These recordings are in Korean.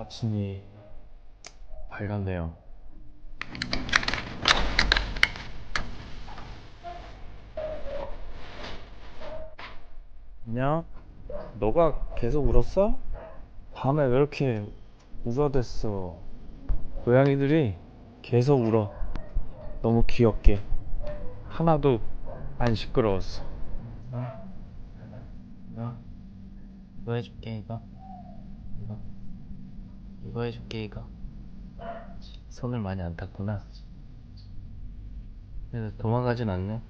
아침이 밝았네요. 안녕? 너가 계속 울었어? 밤에 왜 이렇게 울어댔어? 고양이들이 계속 울어. 너무 귀엽게. 하나도 안 시끄러웠어. 어? 어? 이거 해줄게. 이거. 이거 해줄게, 이거. 손을 많이 안 탔구나. 그래도 도망가진 않네.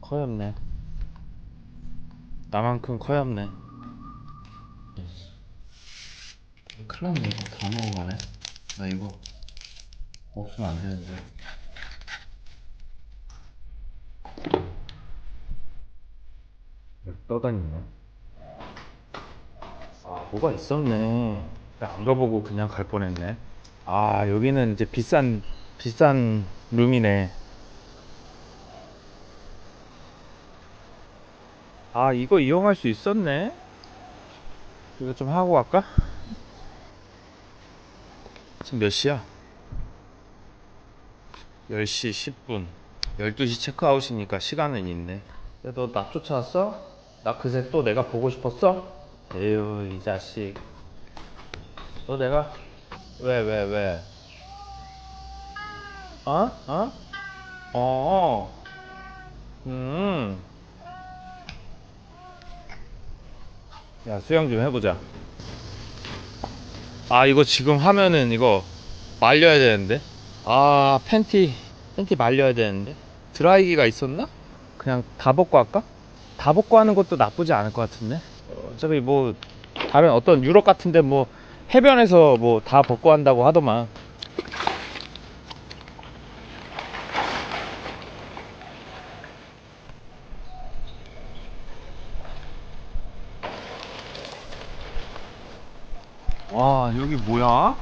커엽네. 나만큼 커엽네. 큰일 났네, 이거 다 먹어가네. 나 이거 없으면 안 되는데. 떠다니네. 아, 뭐가 있었네. 안 가보고 그냥 갈 뻔했네. 아, 여기는 이제 비싼, 비싼 룸이네. 아, 이거 이용할 수 있었네. 이거 좀 하고 갈까? 지금 몇 시야? 10시 10분. 12시 체크아웃이니까 시간은 있네. 야, 너 나 쫓아왔어? 나 그새 또 내가 보고 싶었어? 에휴, 이 자식. 너 내가 왜, 왜, 왜? 어? 어? 어. 음. 야, 수영 좀 해보자. 아, 이거 지금 하면은 이거 말려야 되는데. 아, 팬티, 팬티 말려야 되는데. 드라이기가 있었나? 그냥 다 벗고 할까? 다 벗고 하는 것도 나쁘지 않을 것 같은데. 어차피 뭐 다른 어떤 유럽 같은데 뭐 해변에서 뭐 다 벗고 한다고 하더만. 와 여기 뭐야?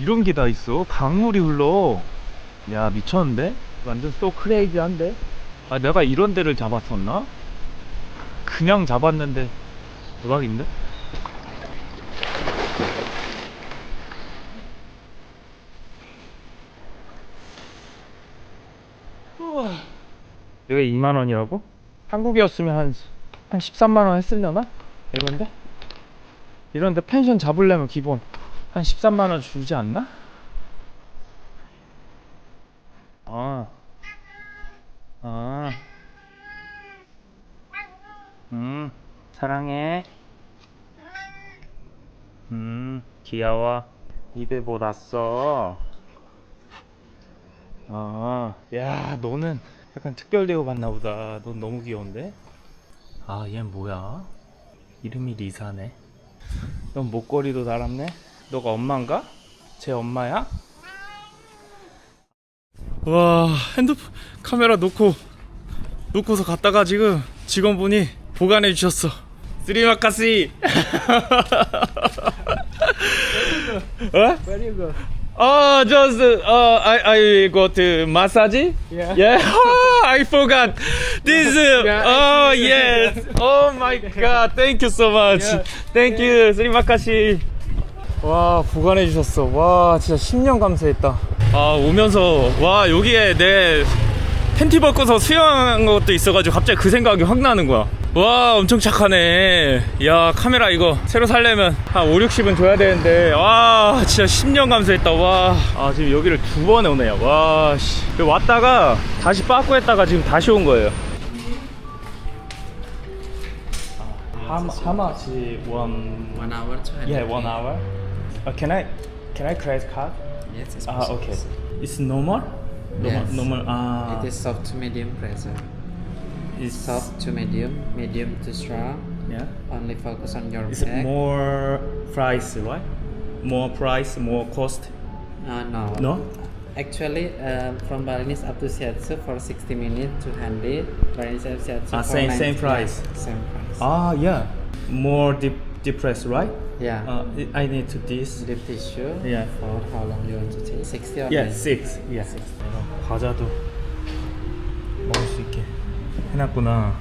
이런 게 다 있어. 강물이 흘러. 야 미쳤는데? 완전 또 크레이지한데? 아 내가 이런 데를 잡았었나? 그냥 잡았는데 대박인데? 우와. 여기 2만 원이라고? 한국이었으면 한, 한 13만 원 했으려나? 이런데? 이런데 펜션 잡으려면 기본 한 13만 원 주지 않나? 아. 아. 음, 사랑해. 음, 귀여워. 입에 뭐 났어? 아, 야, 너는 약간 특별 대우 받나 보다. 넌 너무 귀여운데? 아, 얘 뭐야? 이름이 리사네. 넌 목걸이도 달았네? 너가 엄마인가? 제 엄마야? 와, 핸드폰 카메라 놓고 놓고서 갔다가 지금 직원분이 보관해 주셨어. 스리마카시. 어? Oh, just uh, I I go to massage. Yeah. Yeah. Oh, I forgot. This. Uh, Yeah, oh I see. yes. Oh my God. Thank you so much. Yeah. Thank you. 스리마카시. 와 보관해 주셨어. 와 진짜 10년 감사했다. 아 오면서 와 여기에 내 팬티 벗고서 수영한 것도 있어가지고 갑자기 그 생각이 확 나는 거야. 와 엄청 착하네. 야 카메라 이거 새로 살려면 한 5, 60은 줘야 되는데 와 진짜 10년 감사했다. 와. 아 지금 여기를 두 번에 오네요. 와 씨. 여기 왔다가 다시 빠꾸 했다가 지금 다시 온 거예요. How, how much one One hour to Yeah, one hour. Uh, can I can I credit card? Yes, it's Ah, possible. okay. It's normal. Normal. Yes. normal ah, It is soft to medium pressure. it's Soft to medium, medium to strong. Yeah. Only focus on your It's back. more price, right? More price, more cost. Uh, no. No. Actually, uh, from Balinese up to Shiatsu for 60 minutes to Handy. Balinese up to Shiatsu Ah, for same- 90 same price. yeah, same price. Ah, yeah. More deep, depressed, right? yeah. Uh, I need to this. Deep tissue. Yeah. For how long you want to take? 60 or Yeah, 90? six. Yeah. 내가 과자도 먹을 수 있게 해놨구나.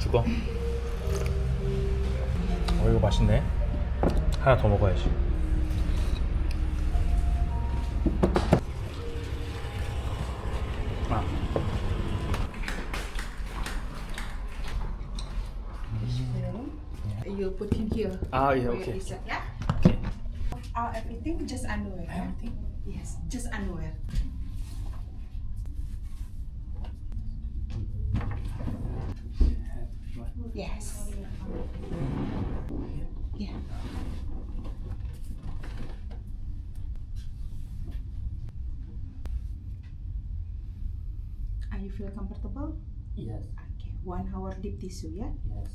죽어? 어, 이거 맛있네. 하나 더 먹어야지. 아, You put in here. 아, 예, Where 오케이. is it, Yeah. 오케이. Uh, everything just underwear. Everything. Yes, just underwear. Yes. Yeah. Are you feel comfortable? Yes. Okay. One hour deep tissue, yeah? Yes.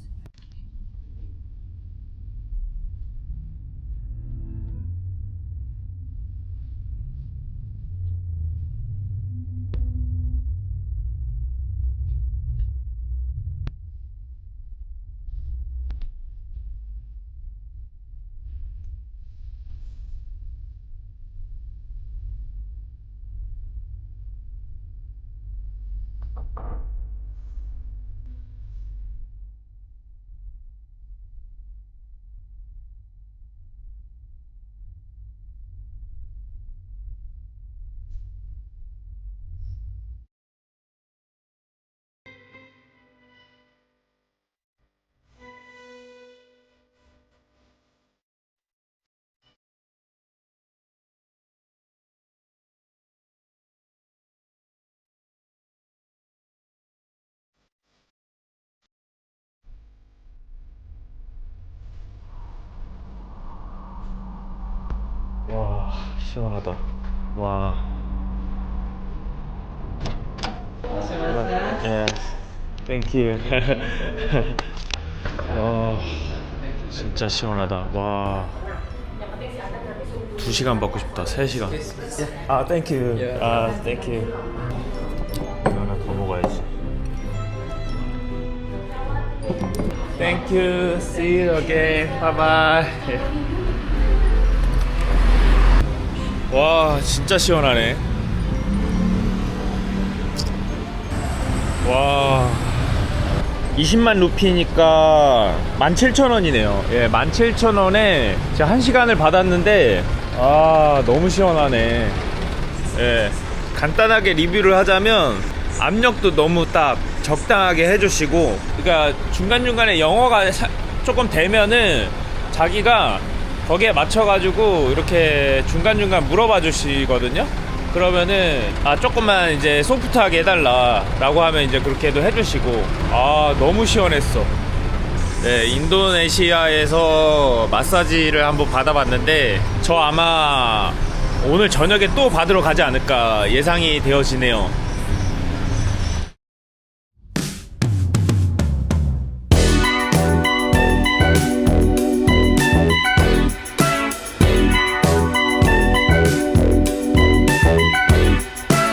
시원하다. 와. 예. 땡큐. 와. 진짜 시원하다. 와. 2시간 받고 싶다. 3시간. 아, 땡큐. 아, 땡큐. 이거 하나 더 먹어야지. 땡큐. See you again. Bye bye. 와 진짜 시원하네. 와. 20만 루피니까 17,000원이네요. 예 17,000원에 제가 1시간을 받았는데 아 너무 시원하네. 예 간단하게 리뷰를 하자면 압력도 너무 딱 적당하게 해주시고 그러니까 중간중간에 영어가 사- 조금 되면은 자기가 거기에 맞춰가지고 이렇게 중간중간 물어봐 주시거든요. 그러면은 아 조금만 이제 소프트하게 해달라 라고 하면 이제 그렇게도 해주시고. 아 너무 시원했어. 네 인도네시아에서 마사지를 한번 받아봤는데 저 아마 오늘 저녁에 또 받으러 가지 않을까 예상이 되어지네요